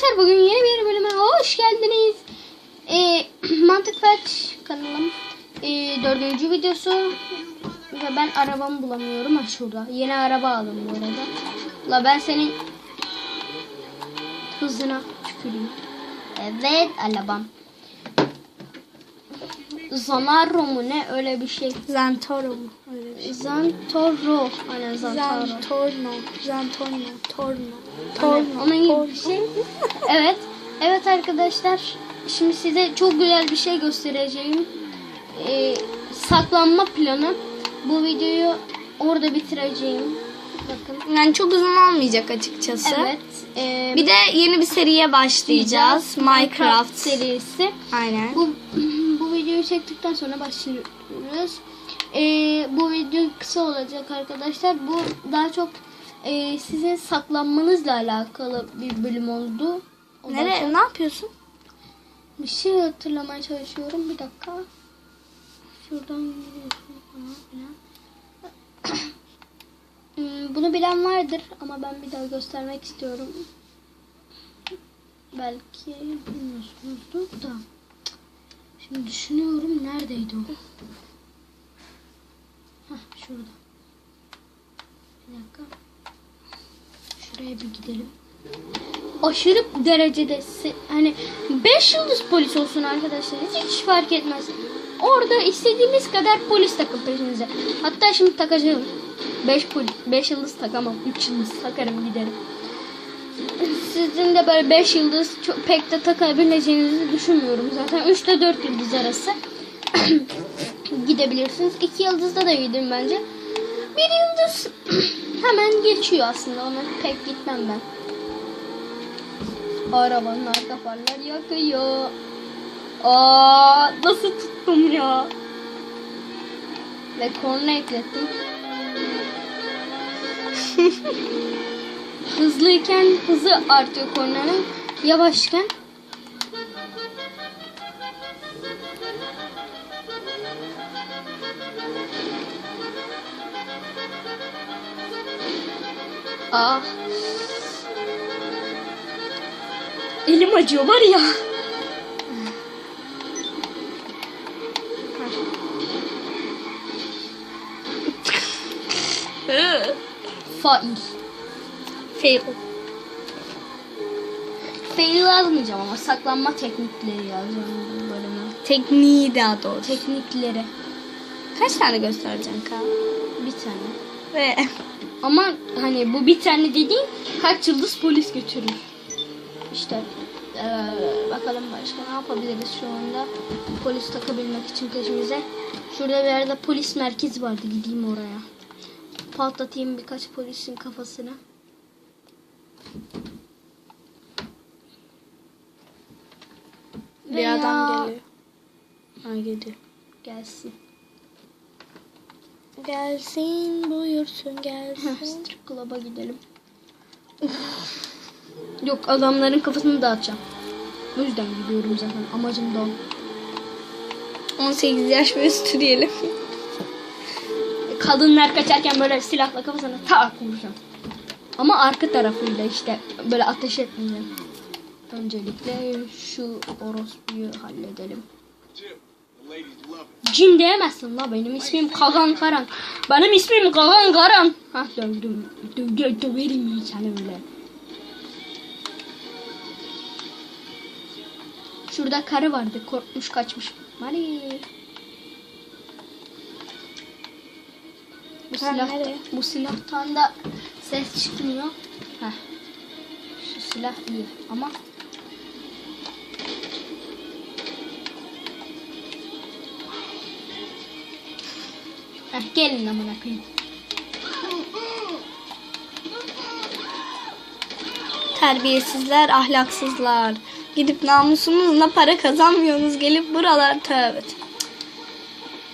arkadaşlar bugün yeni bir bölüme hoş geldiniz. Ee, Mantık Felç kanalım ee, dördüncü videosu ve ben arabamı bulamıyorum ha şurada. Yeni araba aldım bu arada. La ben senin hızına tüküreyim. Evet arabam. Zanaro mu ne öyle bir şey. Zantoro mu? Öyle bir şey. Zantoro. Aynen Zantoro. Zantorno. Zantorno. Torno. Torno. Onun gibi bir şey. Evet. Evet arkadaşlar. Şimdi size çok güzel bir şey göstereceğim. Ee, saklanma planı. Bu videoyu orada bitireceğim. Bakın. Yani çok uzun olmayacak açıkçası. Evet. ee, Bir de yeni bir seriye başlayacağız. Minecraft. serisi. Aynen. Bu videoyu çektikten sonra başlıyoruz. Ee, bu video kısa olacak arkadaşlar. Bu daha çok ee, sizin saklanmanızla alakalı bir bölüm oldu. Nereye? Ne yapıyorsun? Bir şey hatırlamaya çalışıyorum. Bir dakika. Şuradan yürüyorsun falan filan. Hmm, Bunu bilen vardır ama ben bir daha göstermek istiyorum. Belki bilmiyorsunuzdur da. Şimdi düşünüyorum neredeydi o? Hah şurada. Bir dakika. Şuraya bir gidelim aşırı derecede hani 5 yıldız polis olsun arkadaşlar hiç fark etmez. Orada istediğimiz kadar polis takın peşinize. Hatta şimdi takacağım. 5 polis 5 yıldız takamam. 3 yıldız takarım giderim. Sizin de böyle 5 yıldız çok, pek de takabileceğinizi düşünmüyorum. Zaten 3 ile 4 yıldız arası gidebilirsiniz. 2 yıldızda da gidin bence. Bir yıldız hemen geçiyor aslında. Ona pek gitmem ben. Arabanın arka farları yakıyor. Aa, nasıl tuttum ya? Ve korna eklettim. Hızlıyken hızı artıyor kornanın. Yavaşken Ah. Elim acıyor var ya. Fail. Fail. Fail yazmayacağım ama saklanma teknikleri yazacağım bu bölüme. Tekniği daha doğrusu. Teknikleri. Kaç tane göstereceksin Kaan? Bir tane. Ve Ama hani bu bir tane dediğin kaç yıldız polis götürür. İşte eee, bakalım başka ne yapabiliriz şu anda polis takabilmek için peşimize. Şurada bir yerde polis merkezi vardı gideyim oraya. Patlatayım birkaç polisin kafasına. Bir Veya- adam geliyor. Ha geliyor. Gelsin. Gelsin buyursun gelsin. Strip Club'a gidelim. Yok adamların kafasını dağıtacağım. O yüzden gidiyorum zaten. Amacım da o. 18 yaş ve üstü diyelim. kadınlar kaçarken böyle silahla kafasına tak vuracağım. Ama arka tarafıyla işte böyle ateş etmeyeceğim. Öncelikle şu orospuyu halledelim. Jim diyemezsin la benim ismim Kagan Karan. Benim ismim Kagan Karan. Hah dövdüm. Dö dö döverim seni öyle. Şurada karı vardı korkmuş kaçmış. Mari. Bu Ha, silah bu silahtan da ses çıkmıyor. Heh. Şu silah iyi ama Heh, gelin amına koyayım. Terbiyesizler, ahlaksızlar. Gidip namusunuzla para kazanmıyorsunuz. Gelip buralar tövbe.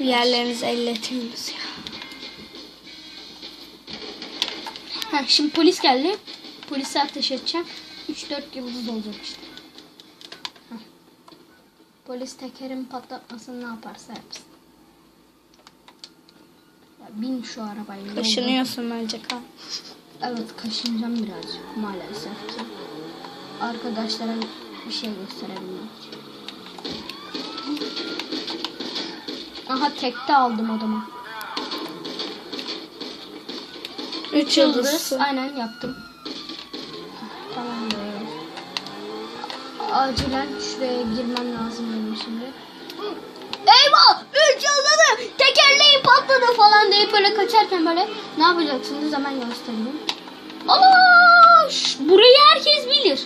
Bir yerlerinizi elletiyorsunuz ya. Heh, şimdi polis geldi. Polise ateş edeceğim. 3-4 yıldız olacak işte. Heh. Polis tekerin patlatmasın ne yaparsa yapsın. Ya bin şu arabayı. Kaşınıyorsun bence Kaan. Evet kaşınacağım birazcık maalesef ki. arkadaşlara bir şey gösterebilmek için. Aha tekte aldım adamı. 3 Yıldız. Aynen yaptım. Tamamdır. Acilen şuraya girmem lazım benim şimdi. Eyvah! Üç yıldızı! Tekerleğim patladı falan deyip böyle kaçarken böyle ne yapacaksınız hemen göstereyim. Allah! Burayı herkes bilir.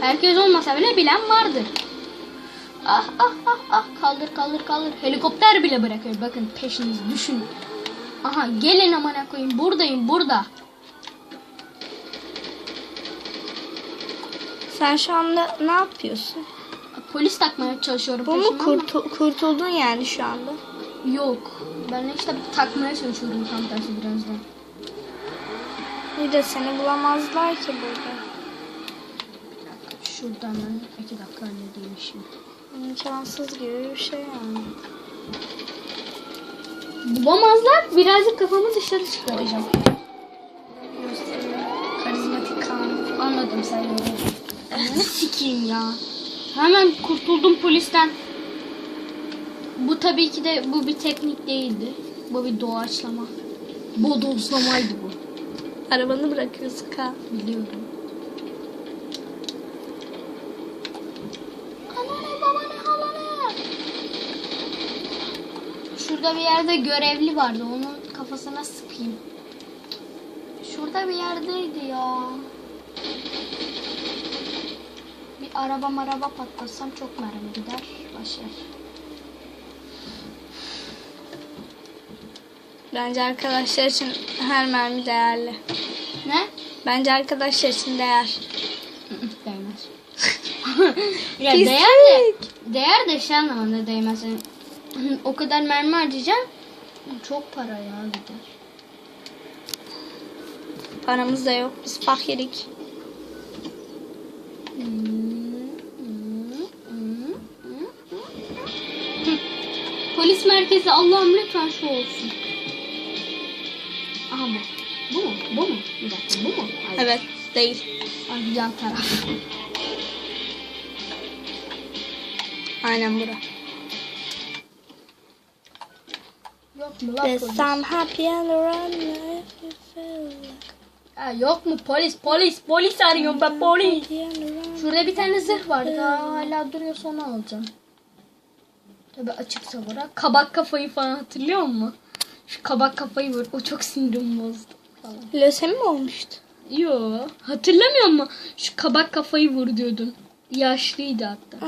Herkes olmasa bile bilen vardır. Ah ah ah ah kaldır kaldır kaldır. Helikopter bile bırakıyor. Bakın peşiniz düşün. Aha gelin amına koyayım. Buradayım burada. Sen şu anda ne yapıyorsun? Polis takmaya çalışıyorum Bu mu kurtu- kurtuldun yani şu anda? Yok. Ben işte takmaya çalışıyorum tam tersi birazdan. Bir de seni bulamazlar ki burada. Şuradan ben iki dakika halledeyim şimdi. İmkansız gibi bir şey yani. Bulamazlar. Birazcık kafamı dışarı çıkaracağım. Karizmatik kan. Anladım sen yoruldun. Ne sikeyim ya. Hemen kurtuldum polisten. Bu tabii ki de bu bir teknik değildi. Bu bir doğaçlama. Bodozlamaydı bu. Arabanı bırakıyorsun kan. Biliyorum. Şurada bir yerde görevli vardı. Onun kafasına sıkayım. Şurada bir yerdeydi ya. Bir araba maraba patlatsam çok mermi gider. Başlar. Bence arkadaşlar için her mermi değerli. Ne? Bence arkadaşlar için değer. Değmez. ya değer de değer de şey anlamında değmez. Yani o kadar mermi harcayacağım. Çok para ya gider. Paramız da yok. Biz fakirik. Polis merkezi Allah'ım lütfen şu olsun. Aha bu. Bu mu? Bu mu? Bir dakika bu mu? Hayır. Evet değil. Ay, yan taraf. Aynen bura. Yes? I'm happy and run Ha, yok mu polis? Polis. Polis arıyorum ben polis. Şurada bir tane zırh var. Daha hala duruyorsa onu alacağım. Tabi açıksa bura. Kabak kafayı falan hatırlıyor musun? Şu kabak kafayı vur. O çok sinirimi bozdu. Lösemi mi olmuştu? Yo. Hatırlamıyor musun? Şu kabak kafayı vur diyordun. Yaşlıydı hatta.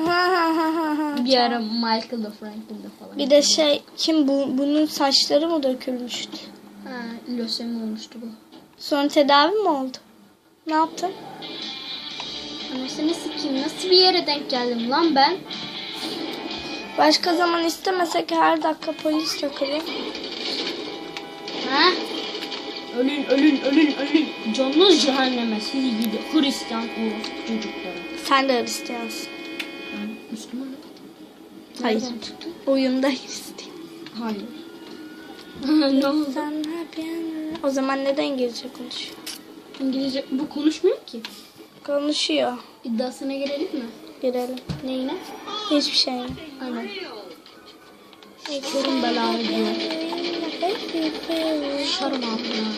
Bir ara Michael'da Franklin'da falan. Bir de şey kim bu bunun saçları mı dökülmüştü? Ha, lösemi olmuştu bu. Sonra tedavi mi oldu? Ne yaptın? Anasını sikeyim. Nasıl bir yere denk geldim lan ben? Başka zaman istemesek her dakika polis takılır. Ha? Ölün ölün ölün ölün. Canınız cehenneme sizi gidi Hristiyan orospu çocukları. Sen de Hristiyansın. Ben Müslümanım. Hayır. Oyunda Hristiyan. Hayır. ne oldu? And run. O zaman neden İngilizce konuşuyor? İngilizce bu konuşmuyor ki. Konuşuyor. İddiasına girelim mi? Girelim. Neyine? Hiçbir şey. Aynen. Sorun belalı diyor. Şarım altına.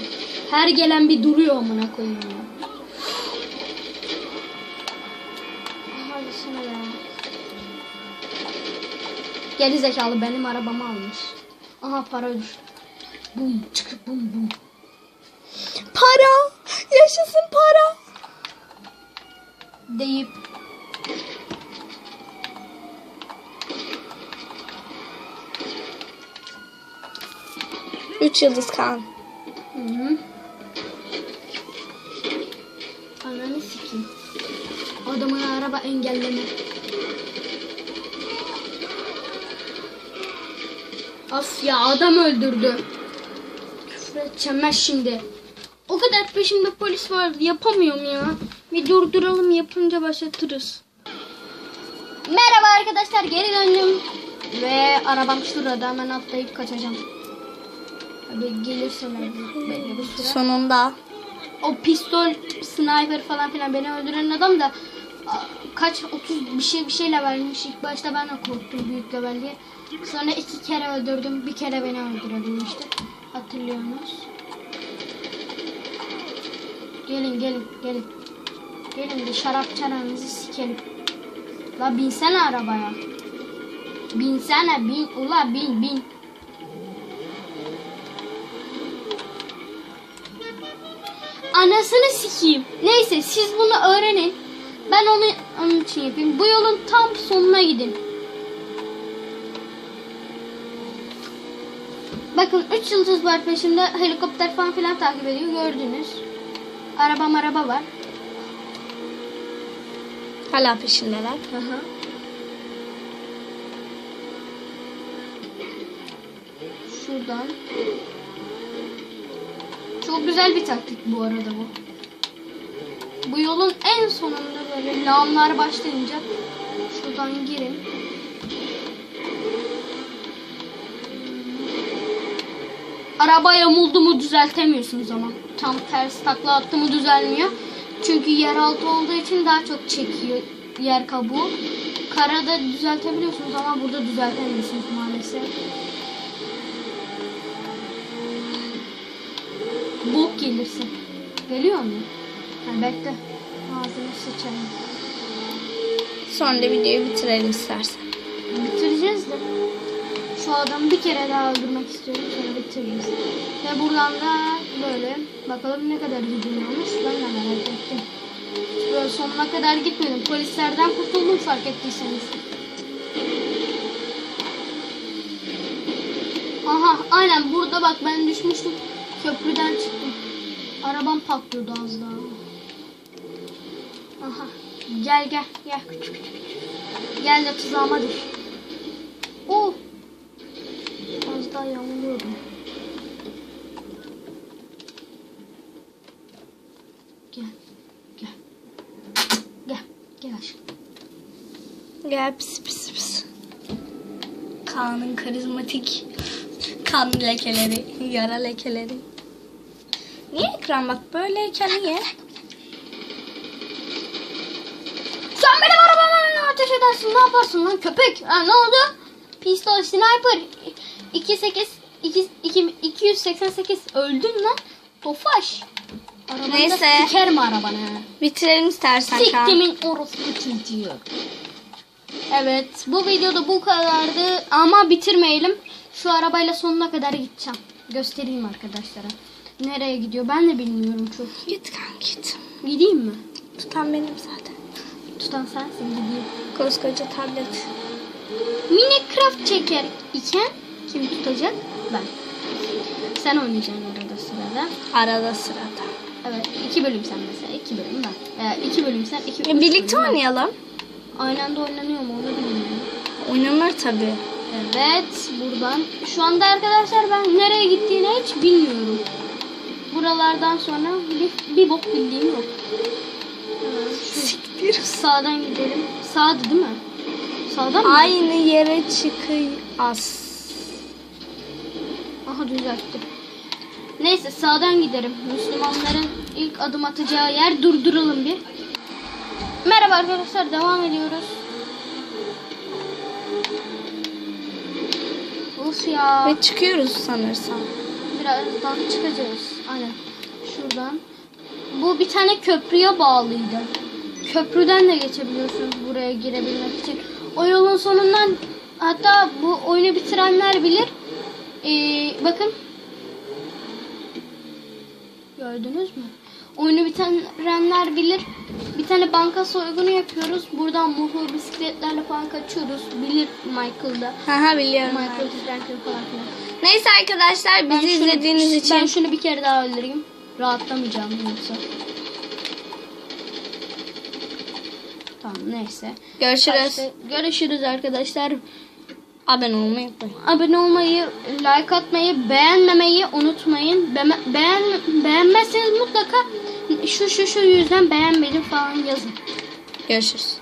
Her gelen bir duruyor amına koyayım ya. Geri zekalı benim arabamı almış. Aha para düştü. Bum çık bum bum. Para. Yaşasın para. Deyip Üç yıldız kan. Of ya adam öldürdü. Küfür edeceğim ben şimdi. O kadar peşimde polis var yapamıyorum ya. Bir durduralım yapınca başlatırız. Merhaba arkadaşlar geri döndüm. Ve arabam şurada hemen atlayıp kaçacağım. Abi gelirse belli bir süre. Sonunda. O pistol, sniper falan filan beni öldüren adam da kaç 30 bir şey bir şey levelmiş. İlk başta ben de korktum büyük level diye. Sonra iki kere öldürdüm. Bir kere beni öldürebilmişti. Hatırlıyorsunuz. Gelin gelin gelin. Gelin de şarap çanağınızı sikelim. La binsene arabaya. Binsene bin. Ula bin bin. Anasını sikeyim. Neyse siz bunu öğrenin. Ben onu onun için yapayım. Bu yolun tam sonuna gidin. Bakın 3 yıldız var peşimde. Helikopter falan filan takip ediyor. Gördünüz. Araba araba var. Hala peşindeler. Hı hı. Şuradan. Çok güzel bir taktik bu arada bu. Bu yolun en sonunda böyle lağımlar başlayınca şuradan girin. Araba yamuldu mu düzeltemiyorsunuz ama. Tam ters takla attı mı düzelmiyor. Çünkü yeraltı olduğu için daha çok çekiyor yer kabuğu. Karada düzeltebiliyorsunuz ama burada düzeltemiyorsunuz maalesef. Bok gelirse. Geliyor mu? Ha, bekle. Ağzını sıçayım. Sonra videoyu bitirelim istersen. Bitireceğiz de. Şu adamı bir kere daha öldürmek istiyorum. Sonra bitiririz. Ve buradan da böyle. Bakalım ne kadar gidiyormuş. Ben de merak ettim. Böyle sonuna kadar gitmedim. Polislerden kurtuldum fark ettiyseniz. Aha aynen burada bak ben düşmüştüm. Köprüden çıktım. Arabam patlıyordu az daha. Aha. Gel gel gel küçük küçük. Gel de tuzağıma düş. Oh. Az daha yamuluyordum. Gel. Gel. Gel. Gel aşkım. Gel pis pis pis. Kaan'ın karizmatik kan lekeleri, yara lekeleri. Niye ekran bak böyleyken niye? Sen benim arabama ateş edersin ne yaparsın lan köpek? Ha, ne oldu? Pistol sniper 28 2, 2, 288 öldün lan. Tofaş. Arabanda Neyse. sikerim arabanı. Bitirelim istersen. Siktimin orospu çocuğu. Evet bu videoda bu kadardı ama bitirmeyelim. Şu arabayla sonuna kadar gideceğim. Göstereyim arkadaşlara. Nereye gidiyor ben de bilmiyorum çok. Git kan git. Gideyim mi? Tutan benim zaten. Tutan sensin gideyim. Koskoca tablet. Minecraft çeker iken kim tutacak? Ben. Sen oynayacaksın arada sırada. Arada sırada. Evet iki bölüm sen mesela iki bölüm ben. Ee, iki bölüm sen iki E, üç birlikte bölüm ben. oynayalım. Aynı anda oynanıyor mu onu bilmiyorum. Oynanır tabii. Evet buradan. Şu anda arkadaşlar ben nereye gittiğini hiç bilmiyorum. Buralardan sonra bir, bir bok bildiğim yok. Hemen şu Siktir. sağdan gidelim. Sağdı değil mi? Sağdan mı? Aynı yere çıkıyas. Aha düzelttim. Neyse sağdan giderim. Müslümanların ilk adım atacağı yer durduralım bir. Merhaba arkadaşlar devam ediyoruz. Uf ya. Ve çıkıyoruz sanırsam. Birazdan çıkacağız. Aynen. Şuradan. Bu bir tane köprüye bağlıydı. Köprüden de geçebiliyorsunuz buraya girebilmek için. O yolun sonundan hatta bu oyunu bitirenler bilir. Ee, bakın. Gördünüz mü? Oyunu bitirenler bilir. Bir tane banka soygunu yapıyoruz. Buradan muhur bisikletlerle falan kaçıyoruz. Bilir Michael'da. Haha biliyorum. Michael Franklin falan filan. Neyse arkadaşlar bizi şunu- izlediğiniz için Ben şunu bir kere daha öldüreyim. Rahatlamayacağım yoksa. Tamam neyse. görüşürüz. Kaçta- Görüşürüz arkadaşlar. Abone olmayı. Abone olmayı, like atmayı, beğenmemeyi unutmayın. Be- beğen beğenmezseniz mutlaka şu şu şu yüzden beğenmedim falan yazın. Görüşürüz.